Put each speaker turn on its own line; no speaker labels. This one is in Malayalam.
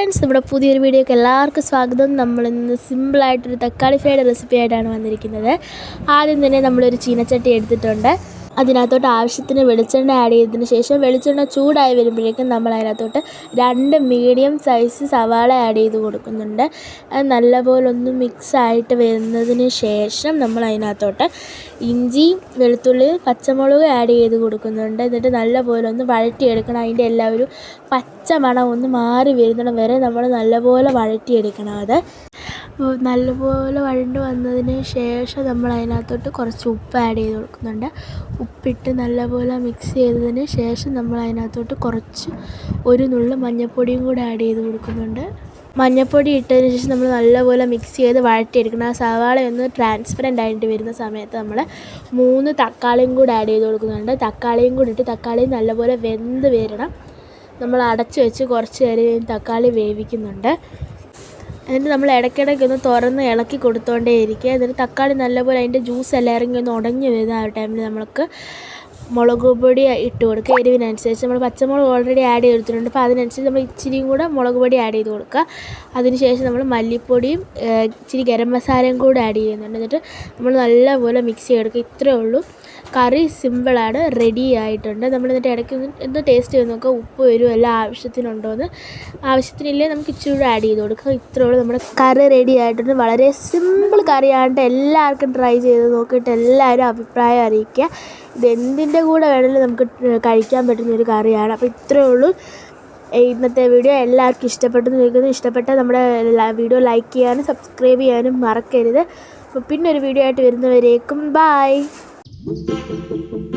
ഫ്രണ്ട്സ് നമ്മുടെ പുതിയൊരു വീഡിയോക്ക് എല്ലാവർക്കും സ്വാഗതം. നമ്മളിന്ന് സിമ്പിളായിട്ടൊരു തക്കാളി ഫ്രൈഡ് റെസിപ്പി ആയിട്ടാണ് വന്നിരിക്കുന്നത്. ആദ്യം തന്നെ നമ്മളൊരു ചീനച്ചട്ടി എടുത്തിട്ടുണ്ട്. അതിനകത്തോട്ട് ആവശ്യത്തിന് വെളിച്ചെണ്ണ ആഡ് ചെയ്തതിന് ശേഷം വെളിച്ചെണ്ണ ചൂടായി വരുമ്പോഴേക്കും നമ്മൾ അതിനകത്തോട്ട് രണ്ട് മീഡിയം സൈസ് സവാള ആഡ് ചെയ്ത് കൊടുക്കുന്നുണ്ട്. അത് നല്ലപോലെ ഒന്ന് മിക്സ് ആയിട്ട് വരുന്നതിന് ശേഷം നമ്മൾ അതിനകത്തോട്ട് ഇഞ്ചി വെളുത്തുള്ളി പച്ചമുളക് ആഡ് ചെയ്ത് കൊടുക്കുന്നുണ്ട്. എന്നിട്ട് നല്ലപോലെ ഒന്ന് വഴറ്റിയെടുക്കണം. അതിന്റെ എല്ലാം ഒരു പച്ച മണം ഒന്ന് മാറി വരുന്നിടം വരെ നമ്മൾ നല്ലപോലെ വഴറ്റിയെടുക്കണം അത്. നല്ലപോലെ വഴണ്ട് വന്നതിന് ശേഷം നമ്മൾ അതിനകത്തോട്ട് കുറച്ച് ഉപ്പ് ആഡ് ചെയ്ത് കൊടുക്കുന്നുണ്ട്. ഉപ്പിട്ട് നല്ലപോലെ മിക്സ് ചെയ്തതിന് ശേഷം നമ്മൾ അതിനകത്തോട്ട് കുറച്ച് ഒരു നുള്ളു മഞ്ഞൾപ്പൊടിയും കൂടെ ആഡ് ചെയ്ത് കൊടുക്കുന്നുണ്ട്. മഞ്ഞൾപ്പൊടി ഇട്ടതിന് ശേഷം നമ്മൾ നല്ലപോലെ മിക്സ് ചെയ്ത് വഴറ്റിയെടുക്കണം. ആ സവാള ഒന്ന് ട്രാൻസ്പെറന്റ് ആയിട്ട് വരുന്ന സമയത്ത് നമ്മൾ മൂന്ന് തക്കാളിയും കൂടെ ആഡ് ചെയ്ത് കൊടുക്കുന്നുണ്ട്. തക്കാളിയും കൂടി ഇട്ട് തക്കാളി നല്ലപോലെ വെന്ത് വരണം. നമ്മൾ അടച്ചു വെച്ച് കുറച്ച് നേരം തക്കാളി വേവിക്കുന്നുണ്ട്. എന്നിട്ട് നമ്മൾ ഇടയ്ക്കിടയ്ക്ക് ഒന്ന് തുറന്ന് ഇളക്കി കൊടുത്തോണ്ടേ ഇരിക്കുക. എന്നിട്ട് തക്കാളി നല്ലപോലെ അതിന്റെ ജ്യൂസ് എല്ലാം ഇറങ്ങി ഒന്ന് ഉടഞ്ഞു വരുന്ന ആ ടൈമിൽ നമ്മൾക്ക് മുളക് പൊടി ഇട്ട് കൊടുക്കുക. എരിവിനനുസരിച്ച് നമ്മൾ പച്ചമുളക് ഓൾറെഡി ആഡ് ചെയ്തിട്ടുണ്ട്. അപ്പോൾ അതിനനുസരിച്ച് നമ്മൾ ഇച്ചിരിയും കൂടെ മുളക് പൊടി ആഡ് ചെയ്ത് കൊടുക്കുക. അതിനുശേഷം നമ്മൾ മല്ലിപ്പൊടിയും ഇച്ചിരി ഗരം മസാലയും കൂടെ ആഡ് ചെയ്യുന്നുണ്ട്. എന്നിട്ട് നമ്മൾ നല്ലപോലെ മിക്സ് ചെയ്തെടുക്കുക. ഇത്രയേ ഉള്ളൂ. കറി സിമ്പിളാണ് റെഡി ആയിട്ടുണ്ട്. നമ്മൾ എന്നിട്ട് ഇടയ്ക്ക് ഒന്ന് ടേസ്റ്റ് ചെയ്ത് നോക്കുക ഉപ്പ് വരും എല്ലാം ആവശ്യത്തിനുണ്ടോയെന്ന് ആവശ്യത്തിനില്ലേ നമുക്ക് ഇച്ചിരി കൂടെ ആഡ് ചെയ്ത് കൊടുക്കുക ഇത്രയേ ഉള്ളൂ. നമ്മുടെ കറി റെഡി ആയിട്ടുണ്ട്. വളരെ സിമ്പിൾ കറിയാണ്ട് എല്ലാവർക്കും ട്രൈ ചെയ്ത് നോക്കിയിട്ട് എല്ലാവരും അഭിപ്രായം അറിയിക്കുക. ഇതെന്തിന്റെ കൂടെ വേണമെങ്കിലും നമുക്ക് കഴിക്കാൻ പറ്റുന്ന ഒരു കറിയാണ്. അപ്പോൾ ഇത്രയേ ഉള്ളൂ. ഇന്നത്തെ വീഡിയോ എല്ലാവർക്കും ഇഷ്ടപ്പെട്ടെന്ന് ചോദിക്കുന്നു. ഇഷ്ടപ്പെട്ട നമ്മുടെ വീഡിയോ ലൈക്ക് ചെയ്യാനും സബ്സ്ക്രൈബ് ചെയ്യാനും മറക്കരുത്. അപ്പോൾ പിന്നെ ഒരു വീഡിയോ ആയിട്ട് വരുന്നവരേക്കും ബായ് Thank you.